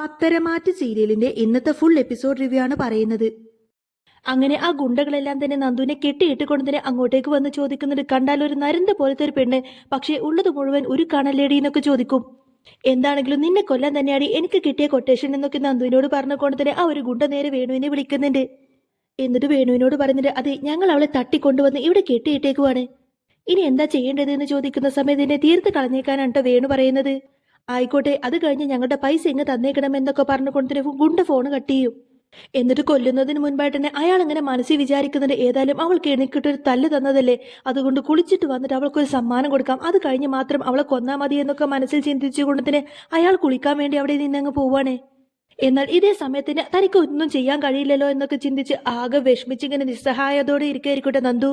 പത്തരമാറ്റ് സീരിയലിന്റെ ഇന്നത്തെ full episode review ആണ് പറയുന്നത്. അങ്ങനെ ആ ഗുണ്ടകളെല്ലാം തന്നെ നന്ദുവിനെ കെട്ടിയിട്ട് തന്നെ അങ്ങോട്ടേക്ക് വന്ന് ചോദിക്കുന്നുണ്ട് കണ്ടാൽ ഒരു നരന്ത പോലത്തെ ഒരു പെണ്ണ് പക്ഷേ ഉള്ളത് മുഴുവൻ ഒരു കണലേടി എന്നൊക്കെ ചോദിക്കും. എന്താണെങ്കിലും നിന്നെ കൊല്ലാൻ തന്നെയാണ് എനിക്ക് കിട്ടിയ കൊട്ടേഷൻ എന്നൊക്കെ നന്ദുവിനോട് പറഞ്ഞുകൊണ്ട് തന്നെ ആ ഒരു ഗുണ്ട നേരെ വേണുവിനെ വിളിക്കുന്നുണ്ട്. എന്നിട്ട് വേണുവിനോട് പറയുന്നുണ്ട് അതെ ഞങ്ങൾ അവളെ തട്ടിക്കൊണ്ടുവന്ന് ഇവിടെ കെട്ടിയിട്ടേക്കുവാണ്. ഇനി എന്താ ചെയ്യേണ്ടത്? എന്ന് ചോദിക്കുന്ന സമയത്ത് എന്നെ തീർത്ത് കളഞ്ഞേക്കാനാണ് വേണു പറയുന്നത്. ആയിക്കോട്ടെ അത് കഴിഞ്ഞ് ഞങ്ങളുടെ പൈസ ഇങ്ങ് തന്നേക്കണം എന്നൊക്കെ പറഞ്ഞു തന്നെ ഗുണ്ട ഫോൺ കട്ട് ചെയ്യും എന്നിട്ട് കൊല്ലുന്നതിന് മുൻപായിട്ട് തന്നെ അയാൾ അങ്ങനെ മനസ്സിൽ വിചാരിക്കുന്നുണ്ട് ഏതായാലും അവൾക്ക് എണീക്കിട്ടൊരു തല്ല് തന്നതല്ലേ? അതുകൊണ്ട് കുളിച്ചിട്ട് വന്നിട്ട് അവൾക്കൊരു സമ്മാനം കൊടുക്കാം. അത് കഴിഞ്ഞ് മാത്രം അവളെ കൊന്നാ മതി എന്നൊക്കെ മനസ്സിൽ ചിന്തിച്ചുകൊണ്ട് തന്നെ അയാൾ കുളിക്കാൻ വേണ്ടി അവിടെ നിന്നങ്ങ് പോവാണേ. എന്നാൽ ഇതേ സമയത്തിന് തനിക്ക് ഒന്നും ചെയ്യാൻ കഴിയില്ലല്ലോ എന്നൊക്കെ ചിന്തിച്ച് ആകെ വിഷമിച്ചിങ്ങനെ നിസ്സഹായതോടെ ഇരിക്കായിരിക്കട്ടെ നന്ദു.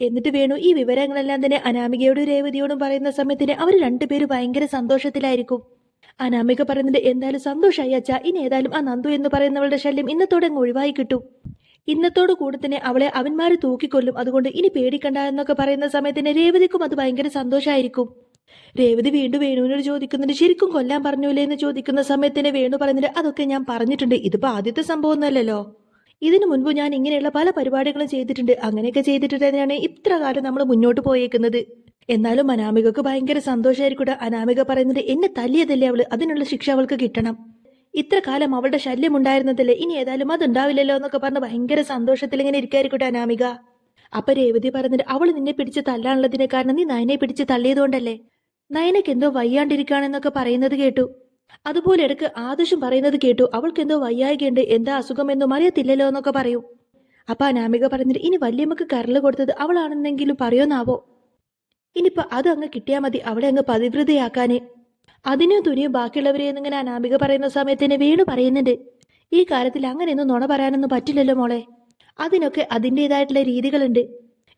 എന്നിട്ട് വേണു ഈ വിവരങ്ങളെല്ലാം തന്നെ അനാമികയോടും രേവതിയോടും പറയുന്ന സമയത്തിന് അവർ രണ്ടുപേരും ഭയങ്കര സന്തോഷത്തിലായിരിക്കും. അനാമിക പറയുന്നുണ്ട് എന്തായാലും സന്തോഷമായി അച്ഛ ഇനി ഏതായാലും ആ നന്ദു എന്ന് പറയുന്നവളുടെ ശല്യം ഇന്നത്തോടെ അങ്ങ് ഒഴിവായി കിട്ടും. ഇന്നത്തോടു കൂടെ തന്നെ അവളെ അവന്മാർ തൂക്കിക്കൊല്ലും. അതുകൊണ്ട് ഇനി പേടിക്കണ്ട എന്നൊക്കെ പറയുന്ന സമയത്തിന് രേവതിക്കും അത് ഭയങ്കര സന്തോഷമായിരിക്കും രേവതി വീണ്ടും വേണുവിനോട് ചോദിക്കുന്നുണ്ട് ശരിക്കും കൊല്ലാൻ പറഞ്ഞൂലേ എന്ന് ചോദിക്കുന്ന സമയത്തിന് വേണു പറയുന്നുണ്ട് അതൊക്കെ ഞാൻ പറഞ്ഞിട്ടുണ്ട്. ഇതിപ്പോ ആദ്യത്തെ സംഭവം സംഭവമൊന്നുമല്ലല്ലോ. ഇതിനു മുൻപ് ഞാൻ ഇങ്ങനെയുള്ള പല പരിപാടികളും ചെയ്തിട്ടുണ്ട്. അങ്ങനെയൊക്കെ ചെയ്തിട്ട് തന്നെയാണ് ഇത്ര കാലം നമ്മൾ മുന്നോട്ട് പോയേക്കുന്നത്. എന്നാലും അനാമികക്ക് ഭയങ്കര സന്തോഷമായിരിക്കൂടെ അനാമിക പറയുന്നത് എന്നെ തല്ലിയതല്ലേ അവൾ? അതിനുള്ള ശിക്ഷ അവൾക്ക് കിട്ടണം. ഇത്ര കാലം അവളുടെ ശല്യം ഉണ്ടായിരുന്നതല്ലേ? ഇനി ഏതായാലും അതുണ്ടാവില്ലല്ലോ എന്നൊക്കെ പറഞ്ഞ് ഭയങ്കര സന്തോഷത്തിൽ ഇങ്ങനെ ഇരിക്കായിരിക്കട്ടെ അനാമിക. അപ്പൊ രേവതി പറഞ്ഞിട്ട് അവൾ നിന്നെ പിടിച്ച് തല്ലാനുള്ളതിനെ കാരണം നീ നയനെ പിടിച്ച് തള്ളിയതുകൊണ്ടല്ലേ? നയനക്ക് എന്തോ വയ്യാണ്ടിരിക്കുകയാണെന്നൊക്കെ പറയുന്നത് കേട്ടു. അതുപോലെ ഇടയ്ക്ക് ആദർശം പറയുന്നത് കേട്ടു. അവൾക്ക് എന്തോ വയ്യായികയുണ്ട്. എന്താ അസുഖമെന്നും അറിയത്തില്ലല്ലോ എന്നൊക്കെ പറയൂ. അപ്പൊ അനാമിക പറഞ്ഞിട്ട് ഇനി വല്യമ്മക്ക് കരൾ കൊടുത്തത് അവളാണെന്നെങ്കിലും പറയുമെന്നാവോ ഇനിയിപ്പൊ അത് അങ്ങ് കിട്ടിയാ മതി. അവളെ അങ്ങ് പതിവൃതയാക്കാന് അതിനും തുനിയും ബാക്കിയുള്ളവരെ എന്നിങ്ങനെ അനാമിക പറയുന്ന സമയത്തിന് വീണു പറയുന്നുണ്ട്. ഈ കാര്യത്തിൽ അങ്ങനെയൊന്നും നുണ പറയാനൊന്നും പറ്റില്ലല്ലോ മോളെ. അതിനൊക്കെ അതിന്റെതായിട്ടുള്ള രീതികളുണ്ട്.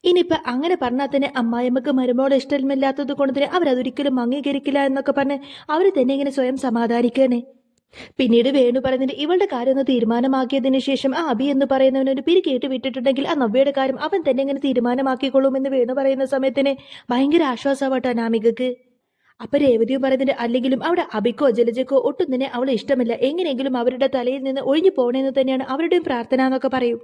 ഇനിയിപ്പൊ അങ്ങനെ പറഞ്ഞാൽ തന്നെ അമ്മായിമ്മക്ക് മരുമോളെ ഇഷ്ടമില്ലാത്തത് കൊണ്ട് തന്നെ അവരതൊരിക്കലും അംഗീകരിക്കില്ല എന്നൊക്കെ പറഞ്ഞ് അവർ തന്നെ ഇങ്ങനെ സ്വയം സമാധാനിക്കണേ. പിന്നീട് വേണു പറയുന്നത് ഇവളുടെ കാര്യം ഒന്ന് തീരുമാനമാക്കിയതിനു ശേഷം ആ അബി എന്ന് പറയുന്നവനൊരു പിരി കേട്ട് വിട്ടിട്ടുണ്ടെങ്കിൽ ആ നവ്യയുടെ കാര്യം അവൻ തന്നെ ഇങ്ങനെ തീരുമാനമാക്കിക്കൊള്ളുമെന്ന് വേണു പറയുന്ന സമയത്തിന് ഭയങ്കര ആശ്വാസമാട്ടോ അനാമികക്ക് അപ്പൊ രേവതിയും പറയുന്നുണ്ട് അല്ലെങ്കിലും അവിടെ അബിക്കോ ജലജക്കോ ഒട്ടും തന്നെ അവളെ ഇഷ്ടമില്ല. എങ്ങനെയെങ്കിലും അവരുടെ തലയിൽ നിന്ന് ഒഴിഞ്ഞു പോകണമെന്ന് തന്നെയാണ് അവരുടെയും പ്രാർത്ഥന എന്നൊക്കെ പറയും.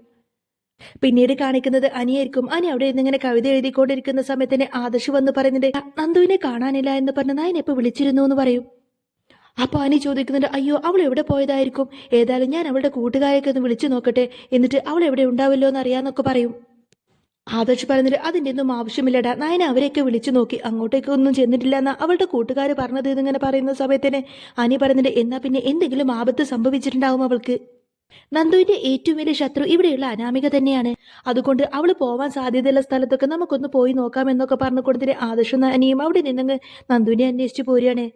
പിന്നീട് കാണിക്കുന്നത് അനിയായിരിക്കും. അനി അവിടെ നിന്ന് ഇങ്ങനെ കവിത എഴുതിക്കൊണ്ടിരിക്കുന്ന സമയത്തിന് ആദർശ് വന്ന് പറയുന്നുണ്ട് നന്ദുവിനെ കാണാനില്ല എന്ന് പറഞ്ഞ് നായൻ എപ്പോ വിളിച്ചിരുന്നു എന്ന് പറയും. അപ്പൊ അനി ചോദിക്കുന്നുണ്ട് അയ്യോ അവൾ എവിടെ പോയതായിരിക്കും? ഏതായാലും ഞാൻ അവളുടെ കൂട്ടുകാരെയൊക്കെ ഒന്ന് വിളിച്ചു നോക്കട്ടെ. എന്നിട്ട് അവൾ എവിടെ ഉണ്ടാവില്ലോ എന്ന് അറിയാന്നൊക്കെ പറയും. ആദർശ് പറഞ്ഞിട്ട് അതിന്റെ ഒന്നും ആവശ്യമില്ലടാ. നായൻ അവരെയൊക്കെ വിളിച്ചു നോക്കി. അങ്ങോട്ടേക്ക് ഒന്നും ചെന്നിട്ടില്ല എന്നാ അവളുടെ കൂട്ടുകാർ പറഞ്ഞത് എന്നിങ്ങനെ പറയുന്ന സമയത്തിന് അനി പറഞ്ഞിട്ട് എന്നാ പിന്നെ എന്തെങ്കിലും ആപത്ത് സംഭവിച്ചിട്ടുണ്ടാവും അവൾക്ക്. നന്ദുവിന്റെ ഏറ്റവും വലിയ ശത്രു ഇവിടെയുള്ള അനാമിക തന്നെയാണ്. അതുകൊണ്ട് അവൾ പോവാൻ സാധ്യതയുള്ള സ്ഥലത്തൊക്കെ നമുക്കൊന്ന് പോയി നോക്കാം എന്നൊക്കെ പറഞ്ഞു കൊടുത്തിട്ട് ആദർശം അനിയും അവിടെ നിന്നങ്ങ് നന്ദുവിനെ അന്വേഷിച്ചു പോരുകയാണ്.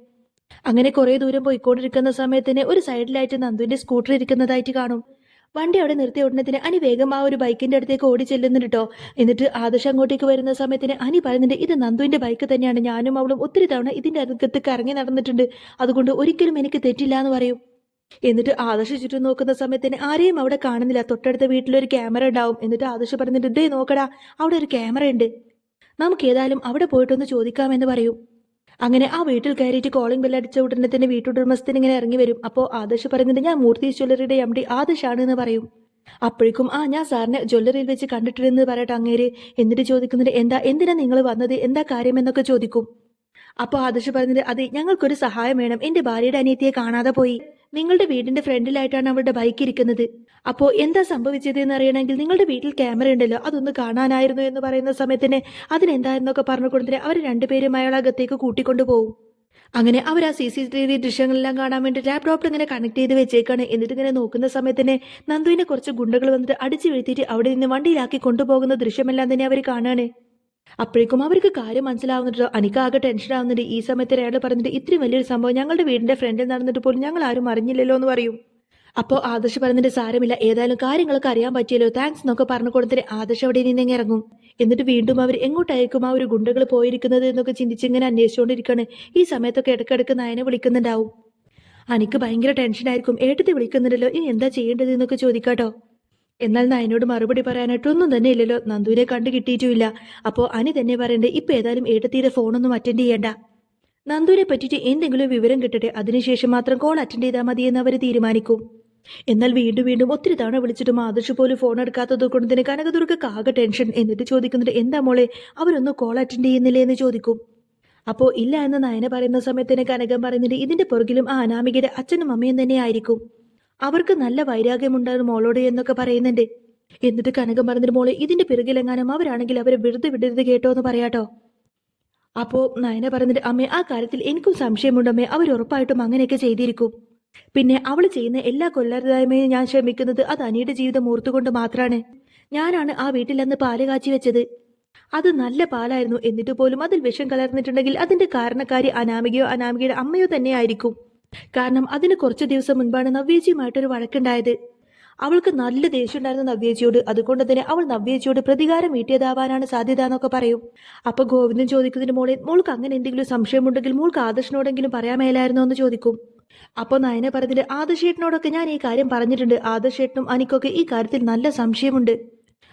അങ്ങനെ കുറേ ദൂരം പോയിക്കൊണ്ടിരിക്കുന്ന സമയത്തിന് ഒരു സൈഡിലായിട്ട് നന്ദുവിന്റെ സ്കൂട്ടർ ഇരിക്കുന്നതായിട്ട് കാണും. വണ്ടി അവിടെ നിർത്തി ഉടനെ അനി വേഗം ആ ഒരു ബൈക്കിന്റെ അടുത്തേക്ക് ഓടി ചെല്ലുന്നുണ്ട് എന്നിട്ട് ആദർശം അങ്ങോട്ടേക്ക് വരുന്ന സമയത്തിന് അനി പറയുന്നുണ്ട് ഇത് നന്ദുവിന്റെ ബൈക്ക് തന്നെയാണ്. ഞാനും അവളും ഒത്തിരി തവണ ഇതിന്റെ അടുത്ത് കറങ്ങി നടന്നിട്ടുണ്ട്. അതുകൊണ്ട് ഒരിക്കലും എനിക്ക് തെറ്റില്ല എന്ന് പറയും. എന്നിട്ട് ആദർശ ചുറ്റും നോക്കുന്ന സമയത്തിന് ആരെയും അവിടെ കാണുന്നില്ല. തൊട്ടടുത്ത വീട്ടിലൊരു ക്യാമറ ഉണ്ടാവും. എന്നിട്ട് ആദർശ പറഞ്ഞിട്ട് ഇതേ നോക്കടാ അവിടെ ഒരു ക്യാമറ ഉണ്ട്. നമുക്ക് ഏതായാലും അവിടെ പോയിട്ടൊന്ന് ചോദിക്കാമെന്ന് പറയും. അങ്ങനെ ആ വീട്ടിൽ കയറിയിട്ട് കോളിംഗ് ബെല്ലടിച്ച ഉടനെ തന്നെ വീട്ടുടമസ്ഥന് ഇങ്ങനെ ഇറങ്ങി വരും. അപ്പോൾ ആദർശ് പറഞ്ഞിട്ട് ഞാൻ മൂർത്തി ജ്വല്ലറിയുടെ എം ഡി ആദർശാണ് എന്ന് പറയും. അപ്പോഴേക്കും ആ ഞാൻ സാറിനെ ജ്വല്ലറിയിൽ വെച്ച് കണ്ടിട്ടുണ്ടെന്ന് പറയട്ടെ അങ്ങേര്. എന്നിട്ട് ചോദിക്കുന്നുണ്ട് എന്താ എന്തിനാ നിങ്ങൾ വന്നത്? എന്താ കാര്യം? എന്നൊക്കെ ചോദിക്കും. അപ്പോൾ ആദർശ് പറഞ്ഞത് അതെ ഞങ്ങൾക്കൊരു സഹായം വേണം. എന്റെ ഭാര്യയുടെ അനിയത്തിയെ കാണാതെ പോയി. നിങ്ങളുടെ വീടിന്റെ ഫ്രണ്ടിലായിട്ടാണ് അവളുടെ ബൈക്ക് ഇരിക്കുന്നത്. അപ്പോൾ എന്താ സംഭവിച്ചത് എന്ന് അറിയണമെങ്കിൽ നിങ്ങളുടെ വീട്ടിൽ ക്യാമറ ഉണ്ടല്ലോ അതൊന്ന് കാണാനായിരുന്നു എന്ന് പറയുന്ന സമയത്തിന് അതിനെന്താ പറഞ്ഞു കൊടുത്തിട്ട് അവർ രണ്ടുപേരും അയാളകത്തേക്ക് കൂട്ടിക്കൊണ്ടു പോകും അങ്ങനെ അവർ ആ സി സി ടി വി ദൃശ്യങ്ങളെല്ലാം കാണാൻ വേണ്ടി ലാപ്ടോപ്പിൽ ഇങ്ങനെ കണക്ട് ചെയ്ത് വെച്ചേക്കാണ്. എന്നിട്ട് ഇങ്ങനെ നോക്കുന്ന സമയത്തിന് നന്ദുവിനെ കുറച്ച് ഗുണ്ടകൾ വന്നിട്ട് അടിച്ചു വീഴ്ത്തിയിട്ട് അവിടെ നിന്ന് വണ്ടിയിലാക്കി കൊണ്ടുപോകുന്ന ദൃശ്യമെല്ലാം തന്നെ അവർ കാണാണ്. അപ്പോഴേക്കും അവർക്ക് കാര്യം മനസ്സിലാവുന്നുണ്ടോ. എനിക്കാകെ ടെൻഷൻ ആവുന്നുണ്ട്. ഈ സമയത്ത് അയാൾ പറഞ്ഞിട്ട് ഇത്രയും വലിയൊരു സംഭവം ഞങ്ങളുടെ വീടിന്റെ ഫ്രണ്ടിൽ നടന്നിട്ട് പോലും ഞങ്ങൾ ആരും അറിഞ്ഞില്ലല്ലോ എന്ന് പറയും. അപ്പോൾ ആദർശ് പറഞ്ഞിട്ട് സാരമില്ല. ഏതായാലും കാര്യങ്ങളൊക്കെ അറിയാൻ പറ്റിയല്ലോ. താങ്ക്സ് എന്നൊക്കെ പറഞ്ഞു കൊടുത്തിട്ട് ആദർശ് അവിടെ നിന്ന് ഇങ്ങ് ഇറങ്ങും. എന്നിട്ട് വീണ്ടും അവർ എങ്ങോട്ടായിരിക്കും ആ ഒരു ഗുണ്ടകൾ പോയിരിക്കുന്നത് എന്നൊക്കെ ചിന്തിച്ച് ഇങ്ങനെ അന്വേഷിച്ചുകൊണ്ടിരിക്കുകയാണ് ഈ സമയത്തൊക്കെ ഇടയ്ക്കിടയ്ക്ക് നയനെ വിളിക്കുന്നുണ്ടാവും. എനിക്ക് ഭയങ്കര ടെൻഷനായിരിക്കും ഏട്ടത്തി വിളിക്കുന്നുണ്ടല്ലോ. ഇനി എന്താ ചെയ്യേണ്ടത് എന്നൊക്കെ ചോദിക്കാട്ടോ. എന്നാൽ നയനോട് മറുപടി പറയാനായിട്ടൊന്നും തന്നെ ഇല്ലല്ലോ. നന്ദുവിനെ കണ്ടു കിട്ടിയിട്ടുമില്ല. അപ്പോൾ അനി തന്നെ പറയണ്ടേ ഇപ്പൊ ഏതായാലും ഏട്ടത്തീരെ ഫോണൊന്നും അറ്റൻഡ് ചെയ്യണ്ട. നന്ദുവിനെ പറ്റിയിട്ട് എന്തെങ്കിലും വിവരം കിട്ടട്ടെ. അതിനുശേഷം മാത്രം കോൾ അറ്റൻഡ് ചെയ്താൽ മതി എന്ന് അവർ തീരുമാനിക്കും. എന്നാൽ വീണ്ടും വീണ്ടും ഒത്തിരി തവണ വിളിച്ചിട്ടും ആദർശ് പോലും ഫോൺ എടുക്കാത്തത് കൊണ്ട് തന്നെ കനകദുർഗക്ക് ആകെ ടെൻഷൻ എന്നിട്ട് ചോദിക്കുന്നുണ്ട് എന്താ മോളെ അവരൊന്നും കോൾ അറ്റൻഡ് ചെയ്യുന്നില്ലേ? എന്ന് ചോദിക്കും. അപ്പോൾ ഇല്ല എന്ന് നയന പറയുന്ന സമയത്ത് തന്നെ കനകം പറയുന്നുണ്ട് ഇതിന്റെ പുറകിലും ആ അനാമികയുടെ അച്ഛനും അമ്മയും തന്നെ ആയിരിക്കും. അവർക്ക് നല്ല വൈരാഗ്യമുണ്ടായിരുന്നു മോളോട് എന്നൊക്കെ പറയുന്നുണ്ട്. എന്നിട്ട് കനകം പറഞ്ഞിട്ട് മോളെ ഇതിന്റെ പിറകിലെങ്ങാനും അവരാണെങ്കിൽ അവരെ വെറുതെ വിടരുത് കേട്ടോ എന്ന് പറയാട്ടോ. അപ്പോ നയന പറഞ്ഞിട്ട് അമ്മേ ആ കാര്യത്തിൽ എനിക്കും സംശയമുണ്ടമ്മേ അവർ ഉറപ്പായിട്ടും അങ്ങനെയൊക്കെ ചെയ്തിരിക്കും. പിന്നെ അവൾ ചെയ്യുന്ന എല്ലാ കൊല്ലരുതായ്മയും ഞാൻ ശ്രമിക്കുന്നത് അത് അനിയുടെ ജീവിതം ഓർത്തുകൊണ്ട് മാത്രമാണ് ഞാനാണ് ആ വീട്ടിൽ അന്ന് പാൽ കാച്ചി വെച്ചത്. അത് നല്ല പാലായിരുന്നു. എന്നിട്ട് പോലും അതിൽ വിഷം കലർന്നിട്ടുണ്ടെങ്കിൽ അതിന്റെ കാരണക്കാരി അനാമികയോ അനാമികയുടെ അമ്മയോ തന്നെ ആയിരിക്കും. കാരണം അതിന് കുറച്ച് ദിവസം മുൻപാണ് നവ്യേജിയുമായിട്ടൊരു വഴക്കുണ്ടായത്. അവൾക്ക് നല്ല ദേഷ്യമുണ്ടായിരുന്നു നവ്യേജിയോട്. അതുകൊണ്ട് തന്നെ അവൾ നവ്യേജിയോട് പ്രതികാരം വീട്ടിയതാവാനാണ് സാധ്യത എന്നൊക്കെ പറയും. അപ്പൊ ഗോവിന്ദൻ ചോദിക്കുന്നതിന് മോളെ മോൾക്ക് അങ്ങനെ എന്തെങ്കിലും സംശയമുണ്ടെങ്കിൽ മോൾക്ക് ആദർശനോടെങ്കിലും പറയാൻ മേലായിരുന്നോ എന്ന് ചോദിക്കും. അപ്പോൾ നയന പറഞ്ഞിട്ട് ആദർശേട്ടനോടൊക്കെ ഞാൻ ഈ കാര്യം പറഞ്ഞിട്ടുണ്ട്. ആദർശേട്ടനും അനിക്കൊക്കെ ഈ കാര്യത്തിൽ നല്ല സംശയമുണ്ട്.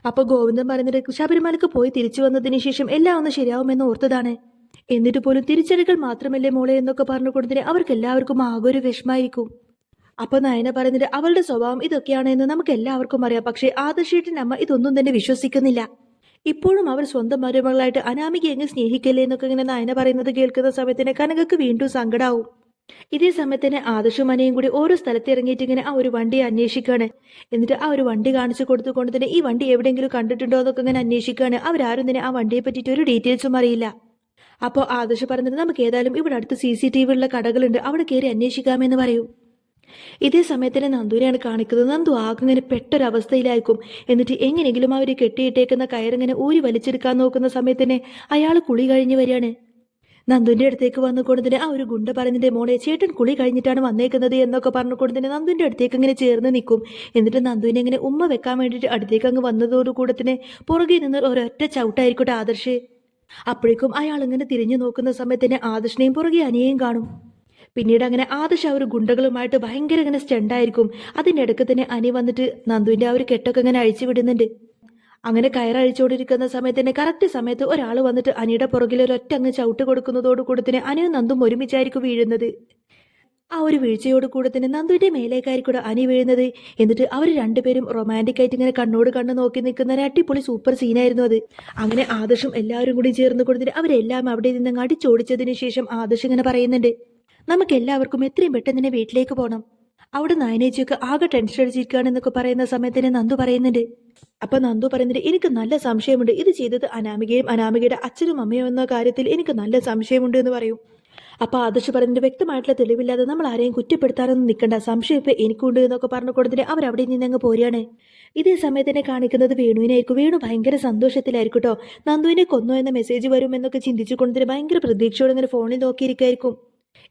അപ്പോൾ ഗോവിന്ദൻ പറഞ്ഞിട്ട് ശബരിമലക്ക് പോയി തിരിച്ചു വന്നതിന് ശേഷം എല്ലാം ഒന്ന് ശരിയാവുമെന്ന് ഓർത്തതാണ്. എന്നിട്ട് പോലും തിരിച്ചടികൾ മാത്രമല്ലേ മോളെ എന്നൊക്കെ പറഞ്ഞു കൊടുത്തിട്ട് അവർക്ക് എല്ലാവർക്കും ആകെ ഒരു വിഷമായിരിക്കും. അപ്പൊ നയന പറഞ്ഞിട്ട് അവളുടെ സ്വഭാവം ഇതൊക്കെയാണ് എന്ന് നമുക്ക് എല്ലാവർക്കും അറിയാം. പക്ഷേ ആദർശേട്ടൻ അമ്മ ഇതൊന്നും തന്നെ വിശ്വസിക്കുന്നില്ല. ഇപ്പോഴും അവർ സ്വന്തം മരുമകളായിട്ട് അനാമിക എങ്ങ് സ്നേഹിക്കല്ലേ എന്നൊക്കെ ഇങ്ങനെ നയന പറയുന്നത് കേൾക്കുന്ന സമയത്തിന് കനകക്ക് വീണ്ടും സങ്കടാവും. ഇതേ സമയത്തിന് ആദർശും മനയും കൂടി ഓരോ സ്ഥലത്ത് ഇറങ്ങിയിട്ട് ഇങ്ങനെ ആ ഒരു വണ്ടി അന്വേഷിക്കുകയാണ് എന്നിട്ട് ആ ഒരു വണ്ടി കാണിച്ചു കൊടുത്തുകൊണ്ട് തന്നെ ഈ വണ്ടി എവിടെയെങ്കിലും കണ്ടിട്ടുണ്ടോ എന്നൊക്കെ ഇങ്ങനെ അന്വേഷിക്കുകയാണ് അവരാരും തന്നെ ആ വണ്ടിയെ പറ്റിയിട്ട് ഒരു ഡീറ്റെയിൽസും അറിയില്ല. അപ്പോൾ ആദർശ് പറഞ്ഞത് നമുക്ക് ഏതായാലും ഇവിടെ അടുത്ത് സി സി ടി വി ഉള്ള കടകളുണ്ട്. അവിടെ കയറി അന്വേഷിക്കാമെന്ന് പറയൂ. ഇതേ സമയത്തിന് നന്ദുവിനെയാണ് കാണിക്കുന്നത്. നന്ദു ആകെ ഇങ്ങനെ പെട്ടൊരവസ്ഥയിലായിരിക്കും. എന്നിട്ട് എങ്ങനെയെങ്കിലും അവർ കെട്ടിയിട്ടേക്കുന്ന കയറിങ്ങനെ ഊരി വലിച്ചെടുക്കാൻ നോക്കുന്ന സമയത്തിന് അയാൾ കുളി കഴിഞ്ഞ് വരികയാണ്. നന്ദുവിന്റെ അടുത്തേക്ക് വന്നു തന്നെ ആ ഒരു ഗുണ്ട പറഞ്ഞിട്ട് മോളെ ചേട്ടൻ കുളി കഴിഞ്ഞിട്ടാണ് വന്നേക്കുന്നത് എന്നൊക്കെ പറഞ്ഞുകൊണ്ട് തന്നെ നന്ദുവിന്റെ അടുത്തേക്ക് ഇങ്ങനെ ചേർന്ന് നിൽക്കും. എന്നിട്ട് നന്ദുവിനെ ഇങ്ങനെ ഉമ്മ വെക്കാൻ വേണ്ടിയിട്ട് അടുത്തേക്ക് അങ്ങ് വന്നതോടുകൂടെ തന്നെ പുറകെ നിന്ന് ഒരൊറ്റ ചവിട്ടായിരിക്കട്ടെ ആദർശ്. അപ്പോഴേക്കും അയാൾ ഇങ്ങനെ തിരിഞ്ഞു നോക്കുന്ന സമയത്തിന് ആദർശിനെയും പുറകെ അനിയെയും കാണും. പിന്നീട് അങ്ങനെ ആദർശ് ആ ഒരു ഗുണ്ടകളുമായിട്ട് ഭയങ്കര ഇങ്ങനെ സ്റ്റണ്ടായിരിക്കും അതിന്റെ ഇടയ്ക്ക് തന്നെ അനി വന്നിട്ട് നന്ദുവിന്റെ ആ ഒരു കെട്ടൊക്കെ ഇങ്ങനെ അഴിച്ചു വിടുന്നുണ്ട്. അങ്ങനെ കയറഴിച്ചുകൊണ്ടിരിക്കുന്ന സമയത്ത് തന്നെ കറക്റ്റ് സമയത്ത് ഒരാൾ വന്നിട്ട് അനിയുടെ പുറകിൽ ഒരൊറ്റ അങ്ങ് ചവിട്ട് കൊടുക്കുന്നതോടുകൂടി തന്നെ അനിയും നന്ദും ഒരുമിച്ചായിരിക്കും വീഴുന്നത്. ആ ഒരു വീഴ്ചയോട് കൂടെ തന്നെ നന്ദുവിന്റെ മേലേക്കായിരിക്കും അനി വീഴുന്നത് എന്നിട്ട് അവർ രണ്ടുപേരും റൊമാന്റിക് ആയിട്ട് ഇങ്ങനെ കണ്ണോട് കണ്ണ് നോക്കി നിൽക്കുന്ന ഒരു അടിപൊളി സൂപ്പർ സീനായിരുന്നു അത്. അങ്ങനെ ആദർശം എല്ലാവരും കൂടി ചേർന്ന് കൊടുത്തിട്ട് അവരെല്ലാം അവിടെ നിന്ന് അടിച്ചോടിച്ചതിന് ശേഷം ആദർശം ഇങ്ങനെ പറയുന്നുണ്ട് നമുക്ക് എല്ലാവർക്കും എത്രയും പെട്ടെന്ന് തന്നെ വീട്ടിലേക്ക് പോകണം അവിടെ നയനേച്ചിയൊക്കെ ആകെ ടെൻഷൻ അടിച്ചിരിക്കുകയാണെന്നൊക്കെ പറയുന്ന സമയത്തിന് നന്ദു പറയുന്നുണ്ട് അപ്പൊ നന്ദു പറയുന്നുണ്ട് എനിക്ക് നല്ല സംശയമുണ്ട്. ഇത് ചെയ്തത് അനാമികയും അനാമികയുടെ അച്ഛനും അമ്മയും എന്ന കാര്യത്തിൽ എനിക്ക് നല്ല സംശയമുണ്ട് എന്ന് പറയും. അപ്പൊ ആദർശ് പറഞ്ഞിന്റെ വ്യക്തമായിട്ടുള്ള തെളിവില്ലാതെ നമ്മൾ ആരെയും കുറ്റപ്പെടുത്താനൊന്നും നിൽക്കണ്ട. സംശയം ഇപ്പൊ എനിക്കുണ്ട് എന്നൊക്കെ പറഞ്ഞു കൊടുത്തിട്ട് അവർ അവിടെ നിന്ന് അങ്ങ് പോരുകയാണ്. ഇതേ സമയത്തിനെ കാണിക്കുന്നത് വേണുവിനായിരിക്കും. വേണു ഭയങ്കര സന്തോഷത്തിലായിരിക്കും കേട്ടോ നന്ദുവിനെ കൊന്നു എന്ന മെസ്സേജ് വരും എന്നൊക്കെ ചിന്തിച്ചു കൊണ്ടിട്ട് ഭയങ്കര പ്രതീക്ഷയോടെ ഇങ്ങനെ ഫോണിൽ നോക്കിയിരിക്കായിരിക്കും.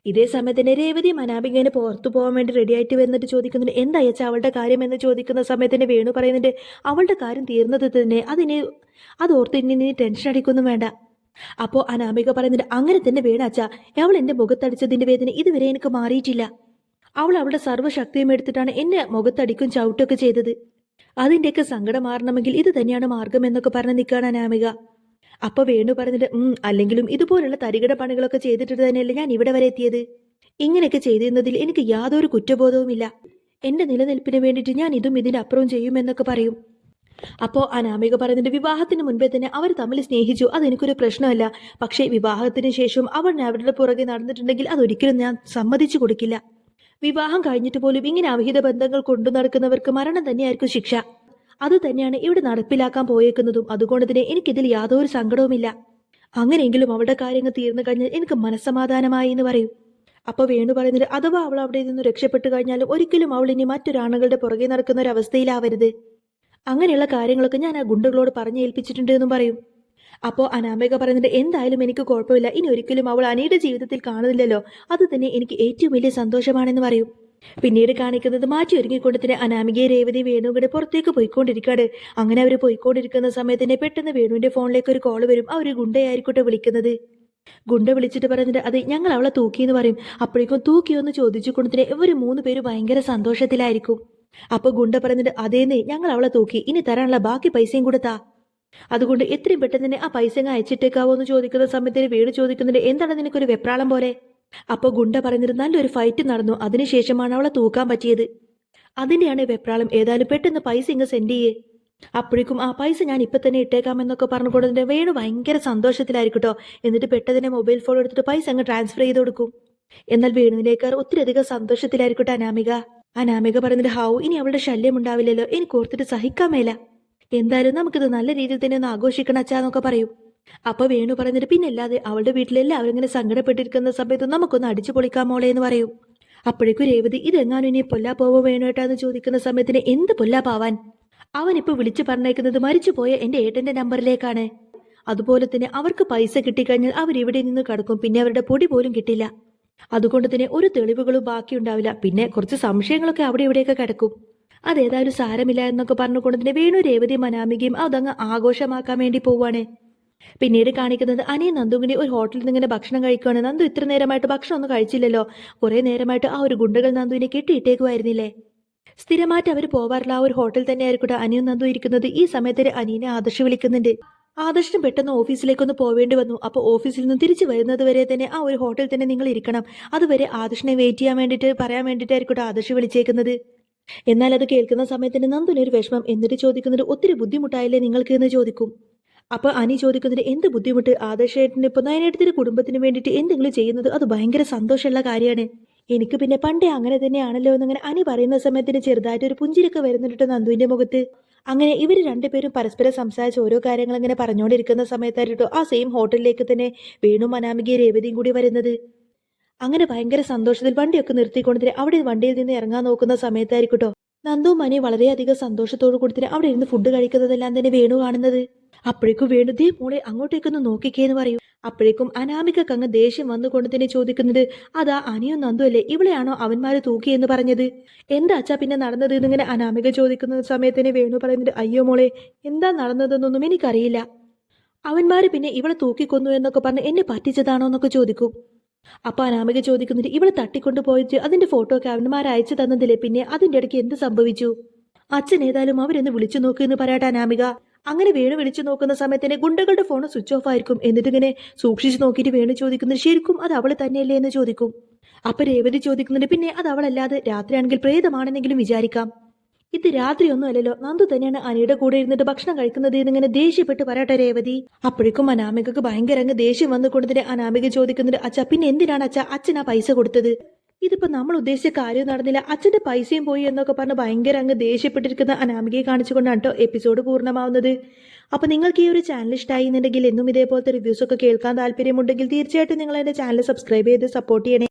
ഇതേ സമയത്തിന് രേവതി മനാബിങ്ങനെ പുറത്തു പോകാൻ വേണ്ടി റെഡി ആയിട്ട് വന്നിട്ട് ചോദിക്കുന്നുണ്ട്. എന്താ അയച്ചാ അവളുടെ കാര്യം എന്ന് ചോദിക്കുന്ന സമയത്തിന് വേണു പറയുന്നുണ്ട്. അവളുടെ കാര്യം തീർന്നത് തന്നെ അതിന് അതോർത്ത് ഇനി ടെൻഷൻ അടിക്കൊന്നും വേണ്ട. അപ്പോൾ അനാമിക പറയുന്നുണ്ട് അങ്ങനെ തന്നെ വേണം അവൾ എന്റെ മുഖത്തടിച്ചതിന്റെ വേദന ഇതുവരെ എനിക്ക് മാറിയിട്ടില്ല. അവൾ അവളുടെ സർവശക്തിയും എടുത്തിട്ടാണ് എന്നെ മുഖത്തടിക്കും ചവിട്ടൊക്കെ ചെയ്തത്. അതിന്റെയൊക്കെ സങ്കടം മാറണമെങ്കിൽ ഇത് തന്നെയാണ് മാർഗം എന്നൊക്കെ പറഞ്ഞ് നിൽക്കുകയാണ് അനാമിക. അപ്പൊ വേണു പറഞ്ഞിട്ട് ഉം അല്ലെങ്കിലും ഇതുപോലുള്ള തരികിട പണികളൊക്കെ ചെയ്തിട്ട് തന്നെയല്ലേ ഞാൻ ഇവിടെ വരെ എത്തിയത്? ഇങ്ങനെയൊക്കെ ചെയ്തിരുന്നതിൽ എനിക്ക് യാതൊരു കുറ്റബോധവുമില്ല. എന്റെ നിലനിൽപ്പിന് വേണ്ടിയിട്ട് ഞാൻ ഇതും ഇതിന്റെ അപ്പുറവും ചെയ്യുമെന്നൊക്കെ പറയും. അപ്പോൾ അനാമിക പറയുന്നുണ്ട് വിവാഹത്തിന് മുൻപേ തന്നെ അവർ തമ്മിൽ സ്നേഹിച്ചു. അതെനിക്കൊരു പ്രശ്നമല്ല. പക്ഷേ വിവാഹത്തിന് ശേഷം അവൾ അവരുടെ പുറകെ നടന്നിട്ടുണ്ടെങ്കിൽ അതൊരിക്കലും ഞാൻ സമ്മതിച്ചു കൊടുക്കില്ല. വിവാഹം കഴിഞ്ഞിട്ട് പോലും ഇങ്ങനെ അവിഹിത ബന്ധങ്ങൾ കൊണ്ടു നടക്കുന്നവർക്ക് മരണം തന്നെയായിരിക്കും ശിക്ഷ. അത് തന്നെയാണ് ഇവിടെ നടപ്പിലാക്കാൻ പോയേക്കുന്നതും. അതുകൊണ്ട് തന്നെ എനിക്കിതിൽ യാതൊരു സങ്കടവുമില്ല. അങ്ങനെയെങ്കിലും അവളുടെ കാര്യങ്ങൾ തീർന്നു കഴിഞ്ഞാൽ എനിക്ക് മനസ്സമാധാനമായി എന്ന് പറയും. അപ്പൊ വേണു പറയുന്നത് അഥവാ അവൾ അവിടെ നിന്ന് രക്ഷപ്പെട്ടു കഴിഞ്ഞാലും ഒരിക്കലും അവൾ ഇനി മറ്റൊരാണുങ്ങളുടെ പുറകെ നടക്കുന്ന ഒരു അവസ്ഥയിലാവരുത്. അങ്ങനെയുള്ള കാര്യങ്ങളൊക്കെ ഞാൻ ആ ഗുണ്ടകളോട് പറഞ്ഞു ഏൽപ്പിച്ചിട്ടുണ്ട് എന്നും പറയും. അപ്പോൾ അനാമിക പറയുന്നുണ്ട് എന്തായാലും എനിക്ക് കുഴപ്പമില്ല. ഇനി ഒരിക്കലും അവൾ അനിയുടെ ജീവിതത്തിൽ കാണുന്നില്ലല്ലോ. അത് തന്നെ എനിക്ക് ഏറ്റവും വലിയ സന്തോഷമാണെന്ന് പറയും. പിന്നീട് കാണിക്കുന്നത് മാറ്റി ഒരുങ്ങിക്കൊണ്ട് തന്നെ അനാമികയെ രേവതി വേണുവിടെ പുറത്തേക്ക് പോയിക്കൊണ്ടിരിക്കുകയാണ് അങ്ങനെ അവർ പോയിക്കൊണ്ടിരിക്കുന്ന സമയത്ത് പെട്ടെന്ന് വേണുവിന്റെ ഫോണിലേക്ക് ഒരു കോൾ വരും. അവർ ഗുണ്ടയായിരിക്കട്ടെ വിളിക്കുന്നത്. ഗുണ്ട വിളിച്ചിട്ട് പറഞ്ഞിട്ട് അതെ ഞങ്ങൾ അവളെ തൂക്കിയെന്ന് പറയും. അപ്പോഴേക്കും തൂക്കിയോ എന്ന് ചോദിച്ചു കൊണ്ടതിന് ഇവർ മൂന്ന് പേര് ഭയങ്കര സന്തോഷത്തിലായിരിക്കും. അപ്പൊ ഗുണ്ട പറഞ്ഞിട്ട് അതേന്നേ ഞങ്ങൾ അവളെ തൂക്കി. ഇനി തരാനുള്ള ബാക്കി പൈസയും കൂടെ താ. അതുകൊണ്ട് എത്രയും പെട്ടെന്ന് തന്നെ ആ പൈസ അയച്ചിട്ടേക്കാവോ എന്ന് ചോദിക്കുന്ന സമയത്തിന് വീട് ചോദിക്കുന്നുണ്ട് എന്താണ് നിനക്കൊരു വെപ്രാളം പോലെ? അപ്പോൾ ഗുണ്ട പറഞ്ഞിട്ട് നല്ലൊരു ഫൈറ്റ് നടന്നു. അതിനുശേഷമാണ് അവളെ തൂക്കാൻ പറ്റിയത്. അതിന്റെയാണ് വെപ്രാളം. ഏതായാലും പെട്ടെന്ന് പൈസ ഇങ്ങ് സെൻഡ് ചെയ്യേ. അപ്പോഴേക്കും ആ പൈസ ഞാൻ ഇപ്പൊ തന്നെ ഇട്ടേക്കാം എന്നൊക്കെ പറഞ്ഞുകൊണ്ട് വേണു ഭയങ്കര സന്തോഷത്തിലായിരിക്കും എന്നിട്ട് പെട്ടെന്ന് മൊബൈൽ ഫോൺ എടുത്തിട്ട് പൈസ അങ്ങ് ട്രാൻസ്ഫർ ചെയ്ത് കൊടുക്കും. എന്നാൽ വേണുവിനേക്കാർ ഒത്തിരി അധികം സന്തോഷത്തിലായിരിക്കട്ടെ അനാമിക. അനാമിക പറഞ്ഞിട്ട് ഹാവു ഇനി അവളുടെ ശല്യം ഉണ്ടാവില്ലല്ലോ. എനിക്ക് ഓർത്തിട്ട് സഹിക്കാൻ മേല. എന്തായാലും നമുക്കിത് നല്ല രീതിയിൽ തന്നെ ഒന്ന് ആഘോഷിക്കണം അച്ഛാന്നൊക്കെ പറയും. അപ്പൊ വേണു പറഞ്ഞിട്ട് പിന്നല്ലാതെ അവളുടെ വീട്ടിലെല്ലാവരും ഇങ്ങനെ സങ്കടപ്പെട്ടിരിക്കുന്ന സമയത്ത് നമുക്കൊന്ന് അടിച്ചു പൊളിക്കാൻ മോളെ എന്ന് പറയും. അപ്പോഴേക്കും രേവതി ഇതെങ്ങാനും ഇനി പൊല്ലാ പോവോ വേണോട്ടാന്ന് ചോദിക്കുന്ന സമയത്തിന് എന്ത് പൊല്ലാപ്പാവാൻ അവനിപ്പോ വിളിച്ചു പറഞ്ഞേക്കുന്നത് മരിച്ചുപോയ എന്റെ ഏട്ടന്റെ നമ്പറിലേക്കാണ്. അതുപോലെ തന്നെ അവർക്ക് പൈസ കിട്ടിക്കഴിഞ്ഞാൽ അവരിവിടെ നിന്ന് കടക്കും. പിന്നെ അവരുടെ പൊടി പോലും കിട്ടില്ല. അതുകൊണ്ട് തന്നെ ഒരു തെളിവുകളും ബാക്കിയുണ്ടാവില്ല. പിന്നെ കുറച്ച് സംശയങ്ങളൊക്കെ അവിടെ ഇവിടെയൊക്കെ കിടക്കും. അതേതായാലും സാരമില്ല എന്നൊക്കെ പറഞ്ഞുകൊണ്ട് തന്നെ വേണു രേവതി മനാമികയും അതങ്ങ് ആഘോഷമാക്കാൻ വേണ്ടി പോവാണ്. പിന്നീട് കാണിക്കുന്നത് അനിയ നന്ദുവിനെ ഒരു ഹോട്ടലിൽ നിന്ന് ഇങ്ങനെ ഭക്ഷണം കഴിക്കുകയാണ് നന്ദു ഇത്ര നേരമായിട്ട് ഭക്ഷണം ഒന്നും കഴിച്ചില്ലല്ലോ. കുറെ നേരമായിട്ട് ആ ഒരു ഗുണ്ടകൾ നന്ദുവിനെ കെട്ടിയിട്ടേക്കുമായിരുന്നില്ലേ സ്ഥിരമായിട്ട് അവർ പോവാറില്ല. ആ ഒരു ഹോട്ടൽ തന്നെ ആയിരിക്കട്ടെ അനിയും നന്ദു ഇരിക്കുന്നത്. ഈ സമയത്തിന് അനിയനെ ആദർശ് വിളിക്കുന്നുണ്ട്. ആദർശിന് പെട്ടെന്ന് ഓഫീസിലേക്കൊന്ന് പോവേണ്ടി വന്നു. അപ്പോൾ ഓഫീസിൽ നിന്ന് തിരിച്ചു വരുന്നത് വരെ തന്നെ ആ ഒരു ഹോട്ടലിൽ തന്നെ നിങ്ങൾ ഇരിക്കണം. അതുവരെ ആദർശിനെ വെയിറ്റ് ചെയ്യാൻ വേണ്ടിയിട്ട് പറയാൻ വേണ്ടിയിട്ടായിരിക്കട്ടെ ആദർശ് വിളിച്ചേക്കുന്നത്. എന്നാൽ അത് കേൾക്കുന്ന സമയത്തിന് നന്ദുവിന് ഒരു വിഷമം. എന്നിട്ട് ചോദിക്കുന്നത് ഒത്തിരി ബുദ്ധിമുട്ടായില്ലേ നിങ്ങൾക്ക് എന്ന് ചോദിക്കും. അപ്പോൾ അനി ചോദിക്കുന്നതിന് എന്ത് ബുദ്ധിമുട്ട്? ആദർശേട്ടന് ഇപ്പൊ നയനേട്ടത്തിന്റെ കുടുംബത്തിന് വേണ്ടിയിട്ട് എന്തെങ്കിലും ചെയ്യുന്നത് അത് ഭയങ്കര സന്തോഷമുള്ള കാര്യമാണ്. എനിക്ക് പിന്നെ പണ്ടേ അങ്ങനെ തന്നെയാണല്ലോ എന്നിങ്ങനെ അനി പറയുന്ന സമയത്തിന് ചെറുതായിട്ട് ഒരു പുഞ്ചിരൊക്കെ വരുന്നുണ്ട് നന്ദുവിന്റെ മുഖത്ത്. അങ്ങനെ ഇവർ രണ്ടുപേരും പരസ്പരം സംസാരിച്ച് ഓരോ കാര്യങ്ങൾ ഇങ്ങനെ പറഞ്ഞുകൊണ്ടിരിക്കുന്ന സമയത്തായിട്ടോ ആ സെയിം ഹോട്ടലിലേക്ക് തന്നെ വേണു അനാമികയും രേവതിയും കൂടി വരുന്നത്. അങ്ങനെ ഭയങ്കര സന്തോഷത്തിൽ വണ്ടിയൊക്കെ നിർത്തിക്കൊണ്ടിട്ട് അവിടെ വണ്ടിയിൽ നിന്ന് ഇറങ്ങാൻ നോക്കുന്ന സമയത്തായിരിക്കട്ടോ. നന്ദു മനി വളരെയധികം സന്തോഷത്തോടു കൂടി അവിടെ ഇരുന്ന് ഫുഡ് കഴിക്കുന്നതെല്ലാം തന്നെ വേണു കാണുന്നത്. അപ്പോഴേക്കും വേണു ദേ മോളെ അങ്ങോട്ടേക്കൊന്ന് നോക്കിക്കേന്ന് പറയും. അപ്പോഴേക്കും അനാമികക്ക് അങ്ങ് ദേഷ്യം വന്നുകൊണ്ട് തന്നെ ചോദിക്കുന്നത് അതാ അനിയും നന്ദു അല്ലേ? ഇവളെയാണോ അവന്മാര് തൂക്കിയെന്ന് പറഞ്ഞത്? എന്താ അച്ഛാ പിന്നെ നടന്നത്? എന്നിങ്ങനെ അനാമിക ചോദിക്കുന്ന സമയത്തിന് വേണു പറയുന്നത് അയ്യോ മോളെ എന്താ നടന്നതെന്നൊന്നും എനിക്കറിയില്ല. അവന്മാര് പിന്നെ ഇവളെ തൂക്കിക്കൊന്നു എന്നൊക്കെ പറഞ്ഞ് എന്നെ പറ്റിച്ചതാണോ എന്നൊക്കെ ചോദിക്കും. അപ്പൊ അനാമിക ചോദിക്കുന്നുണ്ട് ഇവളെ തട്ടിക്കൊണ്ടു പോയിട്ട് അതിന്റെ ഫോട്ടോ ഒക്കെ അവന്മാർ അയച്ചു തന്നതില്ലേ പിന്നെ അതിന്റെ ഇടയ്ക്ക് എന്ത് സംഭവിച്ചു? അച്ഛൻ ഏതായാലും അവരൊന്ന് വിളിച്ചു നോക്ക് എന്ന് പറയട്ടെ അനാമിക. അങ്ങനെ വേണു വിളിച്ചു നോക്കുന്ന സമയത്തിന് ഗുണ്ടകളുടെ ഫോൺ സ്വിച്ച് ഓഫ് ആയിരിക്കും. എന്നിട്ട് ഇങ്ങനെ സൂക്ഷിച്ചു നോക്കിയിട്ട് വേണു ചോദിക്കുന്നത് ശരിക്കും അത് അവൾ തന്നെയല്ലേ എന്ന് ചോദിക്കും. അപ്പൊ രേവതി ചോദിക്കുന്നുണ്ട് പിന്നെ അത് അവളല്ലാതെ രാത്രിയാണെങ്കിൽ പ്രേതമാണെന്നെങ്കിലും വിചാരിക്കാം. ഇത് രാത്രിയൊന്നും അല്ലല്ലോ. നന്ദു തന്നെയാണ് അനിയുടെ കൂടെ ഇരുന്നിട്ട് ഭക്ഷണം കഴിക്കുന്നത് എന്നിങ്ങനെ ദേഷ്യപ്പെട്ട് പറയട്ടെ രേവതി. അപ്പോഴേക്കും അനാമികക്ക് ഭയങ്കര അങ്ങ് ദേഷ്യം വന്നുകൊണ്ടതിന് അനാമിക ചോദിക്കുന്നുണ്ട് അച്ഛ പിന്നെ എന്തിനാണ് അച്ഛ അച്ഛൻ ആ പൈസ കൊടുത്തത്? ഇതിപ്പോ നമ്മൾ ഉദ്ദേശിച്ച കാര്യം നടന്നില്ല. അച്ഛന്റെ പൈസയും പോയി എന്നൊക്കെ പറഞ്ഞ് ഭയങ്കര അങ്ങ് ദേഷ്യപ്പെട്ടിരിക്കുന്ന അനാമികയെ കാണിച്ചുകൊണ്ടാണ് കേട്ടോ എപ്പിസോഡ് പൂർണമാവുന്നത്. അപ്പൊ നിങ്ങൾക്ക് ഈ ഒരു ചാനൽ ഇഷ്ടമായി എന്നുണ്ടെങ്കിൽ എന്നും ഇതേപോലത്തെ റിവ്യൂസ് ഒക്കെ കേൾക്കാൻ താല്പര്യമുണ്ടെങ്കിൽ തീർച്ചയായിട്ടും നിങ്ങൾ എന്റെ ചാനൽ സബ്സ്ക്രൈബ് ചെയ്ത് സപ്പോർട്ട് ചെയ്യണേ.